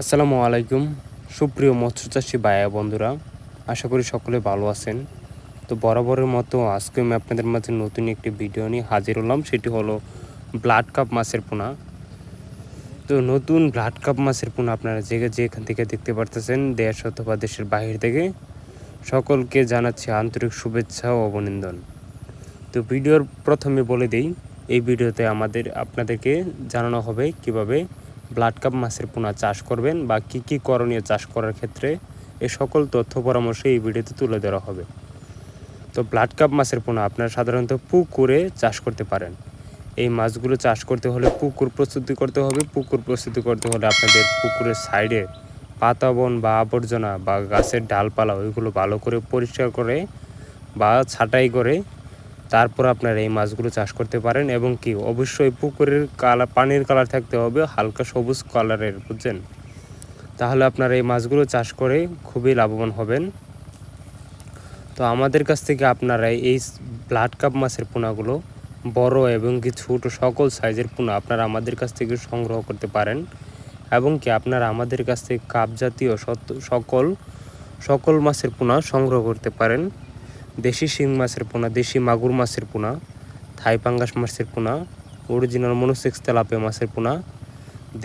আসসালামু আলাইকুম, সুপ্রিয় মৎস্য চাষী ভাইয়া বন্ধুরা। আশা করি সকলে ভালো আছেন। তো বরাবরের মতো আজকে আমি আপনাদের মাঝে নতুন একটি ভিডিও নিয়ে হাজির হলাম, সেটি হলো ব্লাড কাপ মাছের পোনা। তো নতুন ব্লাড কাপ মাছের পোনা আপনারা যে যেখান থেকে দেখতে পারতেছেন, দেশ অথবা দেশের বাহির থেকে, সকলকে জানাচ্ছি আন্তরিক শুভেচ্ছা ও অভিনন্দন। তো ভিডিওর প্রথমে বলে দেই, এই ভিডিওতে আমাদের, আপনাদেরকে জানানো হবে কীভাবে ব্লাড কাপ মাছের পোনা চাষ করবেন বা কি কি করণীয় চাষ করার ক্ষেত্রে এই সকল তথ্য পরামর্শ এই ভিডিওতে তুলে ধরা হবে। তো ব্লাড কাপ মাছের পোনা আপনারা সাধারণত পুকুরে চাষ করতে পারেন। এই মাছগুলো চাষ করতে হলে পুকুর প্রস্তুতি করতে হবে। পুকুর প্রস্তুতি করতে হলে আপনাদের পুকুরের সাইডে পাতাবন বা আবর্জনা বা গাছের ডালপালা ওইগুলো ভালো করে পরিষ্কার করে বা ছাটাই করে তারপর আপনারা এই মাছগুলো চাষ করতে পারেন এবং কি, অবশ্যই পুকুরের কালার পানির কালার থাকতে হবে, হালকা সবুজ কালারের, বুঝছেন? তাহলে আপনারা এই মাছগুলো চাষ করে খুবই লাভবান হবেন। তো আমাদের কাছ থেকে আপনারা এই ব্লাড কাপ মাছের পোনাগুলো, বড় এবং কি ছোটো সকল সাইজের পোনা আপনারা আমাদের কাছ থেকে সংগ্রহ করতে পারেন। এবং কি আপনারা আমাদের কাছ থেকে কাপ জাতীয় সকল সকল মাছের পোনা সংগ্রহ করতে পারেন। দেশি শিং মাছের পোনা, দেশি মাগুর মাছের পোনা, থাই পাঙ্গাস মাছের পোনা অরিজিনাল মনোসেক্স তেলাপিয়া মাছের পোনা,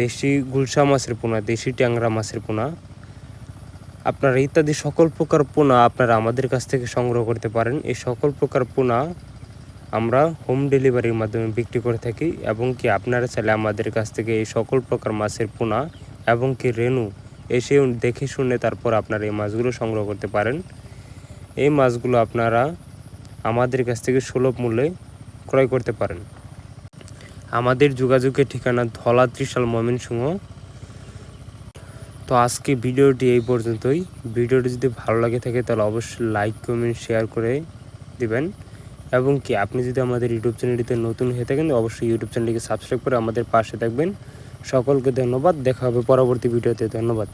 দেশি গুলশা মাছের পোনা, দেশি ট্যাংরা মাছের পোনা। আপনারা ইত্যাদি সকল প্রকার পোনা আপনারা আমাদের কাছ থেকে সংগ্রহ করতে পারেন। এই সকল প্রকার পোনা আমরা হোম ডেলিভারির মাধ্যমে বিক্রি করে থাকি এবং কি আপনারা চাইলে আমাদের কাছ থেকে এই সকল প্রকার মাছের পোনা এবং কি রেনু এসে দেখে শুনে তারপর আপনারা এই মাছগুলো সংগ্রহ করতে পারেন। এই মাছগুলো আপনারা আমাদের কাছ থেকে সুলভ মূল্যে ক্রয় করতে পারেন। আমাদের যোগাযোগের ঠিকানা ধলা ত্রিশাল ময়মনসিংহ। তো আজকে ভিডিওটি এই পর্যন্তই। ভিডিওটি যদি ভালো লাগে থাকে, তাহলে অবশ্যই লাইক কমেন্ট শেয়ার করে দিবেন। এবং কি, আপনি যদি আমাদের ইউটিউব চ্যানেলটিতে নতুন হয়ে থাকেন, অবশ্যই ইউটিউব চ্যানেলটিকে সাবস্ক্রাইব করে আমাদের পাশে থাকবেন। সকলকে ধন্যবাদ। দেখা হবে পরবর্তী ভিডিওতে। ধন্যবাদ।